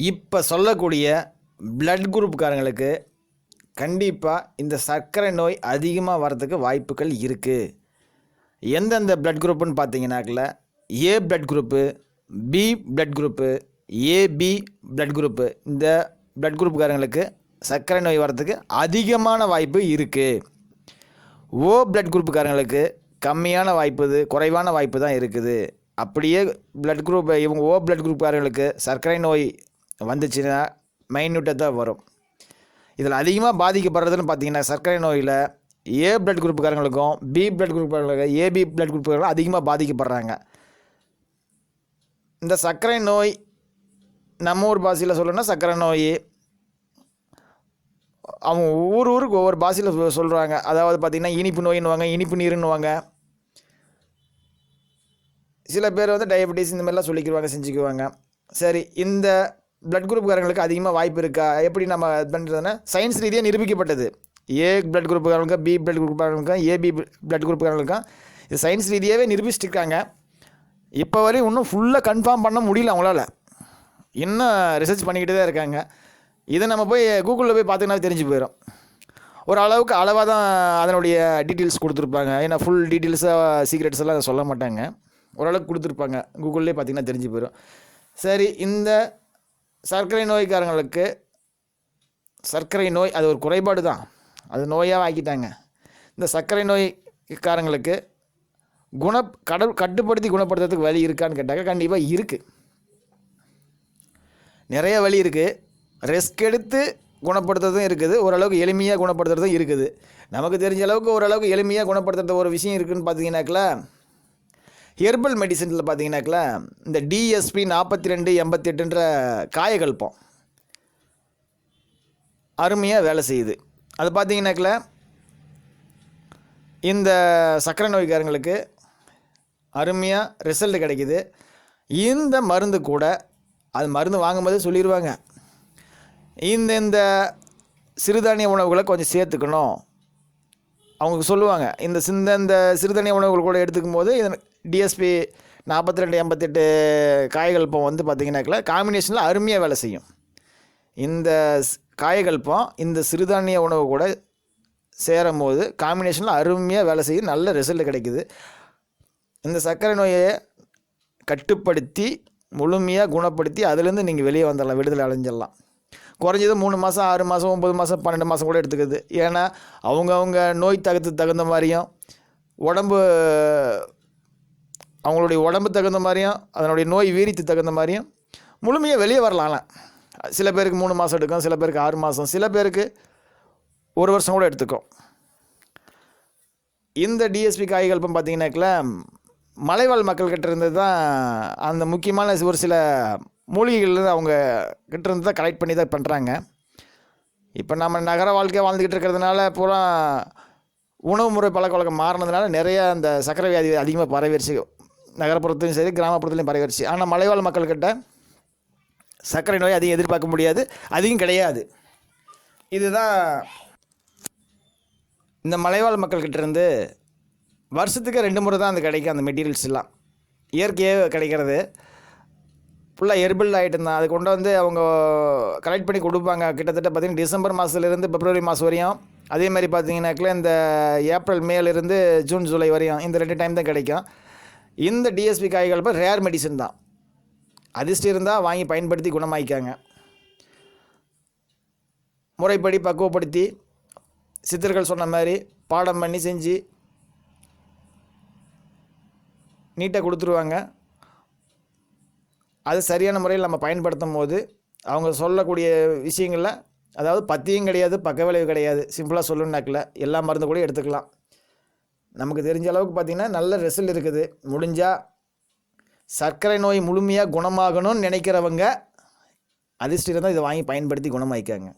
இப்போ சொல்லக்கூடிய பிளட் குரூப்காரங்களுக்கு கண்டிப்பாக இந்த சர்க்கரை நோய் அதிகமாக வரதுக்கு வாய்ப்புகள் இருக்குது எந்தெந்த பிளட் குரூப்புன்னு பார்த்தீங்கன்னாக்கில் A blood group B blood group AB blood group இந்த பிளட் குரூப்புக்காரங்களுக்கு சர்க்கரை நோய் வரதுக்கு அதிகமான வாய்ப்பு இருக்குது ஓ பிளட் குரூப்புக்காரங்களுக்கு கம்மியான வாய்ப்பு இது குறைவான வாய்ப்பு தான் இருக்குது. அப்படியே பிளட் குரூப் இவங்க ஓ பிளட் குரூப்காரங்களுக்கு சர்க்கரை நோய் வந்துச்சுன்னா மைன்யூட்டாக தான் வரும். இதில் அதிகமாக பாதிக்கப்படுறதுன்னு பார்த்தீங்கன்னா சர்க்கரை நோயில் ஏ பிளட் குரூப்புக்காரங்களுக்கும் பி பிளட் குரூப்புக்காரங்களுக்கும் ஏபி பிளட் குரூப்புக்காரங்களும் அதிகமாக பாதிக்கப்படுறாங்க. இந்த சர்க்கரை நோய் நம்ம ஊர் பாஷையில் சொல்லணும்னா சர்க்கரை நோய். அவங்க ஒவ்வொரு ஊருக்கு ஒவ்வொரு பாஷையில் சொல்கிறாங்க அதாவது பார்த்திங்கன்னா இனிப்பு நோயின்னுவாங்க இனிப்பு நீருன்னுவாங்க. சில பேர் வந்து டயபெட்டிஸ் இந்த மாதிரிலாம் சொல்லிக்கிடுவாங்க செஞ்சுக்குவாங்க. சரி இந்த பிளட் குரூப்புக்காரங்களுக்கு அதிகமாக வாய்ப்பு இருக்கா? எப்படி நம்ம இது பண்ணுறதுன்னா சயின்ஸ் ரீதியாக நிரூபிக்கப்பட்டது. ஏ பிளட் குரூப்புக்காரங்களுக்கும் பி பிளட் குரூப்புக்காரங்களுக்கும் ஏபி பிளட் குரூப்புக்காரங்களுக்கும் இது சயின்ஸ் ரீதியாகவே நிரூபிச்சிட்ருக்காங்க இப்போ வரையும் இன்னும் ஃபுல்லாக கன்ஃபார்ம் பண்ண முடியல அவங்களால. இன்னும் ரிசர்ச் பண்ணிக்கிட்டு தான் இருக்காங்க. இதை நம்ம போய் கூகுளில் போய் பார்த்தீங்கன்னா தெரிஞ்சு போயிடும் ஒரு அளவுக்கு அளவாக தான் அதனுடைய டீட்டெயில்ஸ் கொடுத்துருப்பாங்க. ஏன்னா ஃபுல் டீட்டெயில்ஸாக சீக்ரெட்ஸ் எல்லாம் சொல்ல மாட்டாங்க. ஓரளவுக்கு கொடுத்துருப்பாங்க. கூகுள்லேயே பார்த்தீங்கன்னா தெரிஞ்சு போயிடும் சரி இந்த சர்க்கரை நோய்க்காரங்களுக்கு சர்க்கரை நோய் அது ஒரு குறைபாடு தான். அது நோயாக ஆக்கிட்டாங்க. இந்த சர்க்கரை நோய்க்காரங்களுக்கு குண கடல் கட்டுப்படுத்தி குணப்படுத்துறதுக்கு வழி இருக்கான்னு கேட்டாக்க கண்டிப்பாக இருக்குது நிறைய வழி இருக்குது ரெஸ்க் எடுத்து குணப்படுத்துறதும் இருக்குது. ஓரளவுக்கு எளிமையாக குணப்படுத்துறதும் இருக்குது. நமக்கு தெரிஞ்ச அளவுக்கு ஓரளவுக்கு எளிமையாக குணப்படுத்துறது ஒரு விஷயம் இருக்குதுன்னு பார்த்தீங்கன்னாக்கல ஹெர்பல் மெடிசனில் பார்த்தீங்கன்னாக்கல இந்த டிஎஸ்பி நாற்பத்தி ரெண்டு எண்பத்தெட்டுன்ற காயகல்பம் அருமையாக வேலை செய்யுது. அது பார்த்தீங்கன்னாக்கல இந்த சர்க்கரை நோய்க்காரங்களுக்கு அருமையாக ரிசல்ட் கிடைக்கிது. இந்த மருந்து கூட அது மருந்து வாங்கும்போது சொல்லிடுவாங்க இந்த இந்த சிறுதானிய உணவுகளை கொஞ்சம் சேர்த்துக்கணும். அவங்க சொல்லுவாங்க. இந்த சிந்த இந்த சிறுதானிய உணவுகள் கூட எடுத்துக்கும் போது இதன் டிஎஸ்பி நாற்பத்தி ரெண்டு எண்பத்தெட்டு காயகல்பம் வந்து பார்த்திங்கனாக்கா காம்பினேஷனில் அருமையாக வேலை செய்யும். இந்த காயகல்பம் இந்த சிறுதானிய உணவு கூட சேரும் போது காம்பினேஷனில் அருமையாக வேலை செய்யும் நல்ல ரிசல்ட் கிடைக்குது. இந்த சர்க்கரை நோயை கட்டுப்படுத்தி முழுமையாக குணப்படுத்தி அதுலேருந்து நீங்கள் வெளியே வந்துடலாம் விடுதலை அடைஞ்சிடலாம். குறைஞ்சது மூணு மாதம் ஆறு மாதம் ஒம்பது மாதம் பன்னெண்டு மாதம் கூட எடுத்துக்குது. ஏன்னா அவங்கவுங்க நோய் தகுத்து தகுந்த மாதிரியும் உடம்பு அவங்களுடைய உடம்பு தகுந்த மாதிரியும் அதனுடைய நோய் வீரியத்து தகுந்த மாதிரியும் முழுமையாக வெளியே வரலாம்ல. சில பேருக்கு மூணு மாதம் எடுக்கும் சில பேருக்கு ஆறு மாதம் சில பேருக்கு ஒரு வருஷம் கூட எடுத்துக்கும். இந்த டிஎஸ்பி காய்கல்பம் பார்த்தீங்கன்னாக்கல மலைவாழ் மக்கள்கிட்ட இருந்து தான் அந்த முக்கியமான ஒரு சில மூலிகைகள்லேருந்து அவங்க கிட்ட இருந்து தான் கலெக்ட் பண்ணி தான் பண்ணுறாங்க இப்போ நம்ம நகர வாழ்க்கை வாழ்ந்துக்கிட்டு இருக்கிறதுனால பூரா உணவு முறை பழக்க வழக்கம் மாறினதுனால நிறைய அந்த சக்கரை வியாதி அதிகமாக பரவிடுச்சு நகரப்புறத்துலையும் சரி கிராமப்புறத்துலையும் பரவிடுச்சு. ஆனால் மலைவாழ் மக்கள்கிட்ட சர்க்கரை நோய் அதிகம் எதிர்பார்க்க முடியாது. அதிகம் கிடையாது. இதுதான் இந்த மலைவாழ் மக்கள்கிட்ட இருந்து வருஷத்துக்கு ரெண்டு முறை தான் அது கிடைக்கும் அந்த மெட்டீரியல்ஸ் எல்லாம். இயற்கையாக கிடைக்கிறது. ஃபுல்லாக எர்பிள் ஆகிட்டு தான் அது கொண்டு வந்து அவங்க கலெக்ட் பண்ணி கொடுப்பாங்க. கிட்டத்தட்ட பார்த்திங்கன்னா டிசம்பர் மாதத்துலேருந்து பிப்ரவரி மாதம் வரையும். அதே மாதிரி பார்த்தீங்கன்னாக்கில் இந்த ஏப்ரல் மேலேருந்து ஜூன் ஜூலை வரையும் இந்த ரெண்டு டைம் தான் கிடைக்கும். இந்த டிஎஸ்பி காய்கள் இப்போ ரேர் மெடிசன் தான். அதிர்ஷ்டம் இருந்தால் வாங்கி பயன்படுத்தி குணமாக்கிக்காங்க. முறைப்படி பக்குவப்படுத்தி சித்தர்கள் சொன்ன மாதிரி பாடம் பண்ணி செஞ்சு நீட்டாக கொடுத்துருவாங்க. அது சரியான முறையில் நம்ம பயன்படுத்தும் போது அவங்க சொல்லக்கூடிய விஷயங்களில் அதாவது பத்தியும் கிடையாது பக்க விளைவு கிடையாது சிம்பிளாக சொல்லணுனாக்கில் எல்லா மருந்து கூட எடுத்துக்கலாம். நமக்கு தெரிஞ்ச அளவுக்கு பார்த்திங்கன்னா நல்ல ரிசல்ட் இருக்குது. முடிஞ்சால் சர்க்கரை நோய் முழுமையாக குணமாகணும்னு நினைக்கிறவங்க அதிர்ஷ்டம் தான் இதை வாங்கி பயன்படுத்தி குணமாயிக்காங்க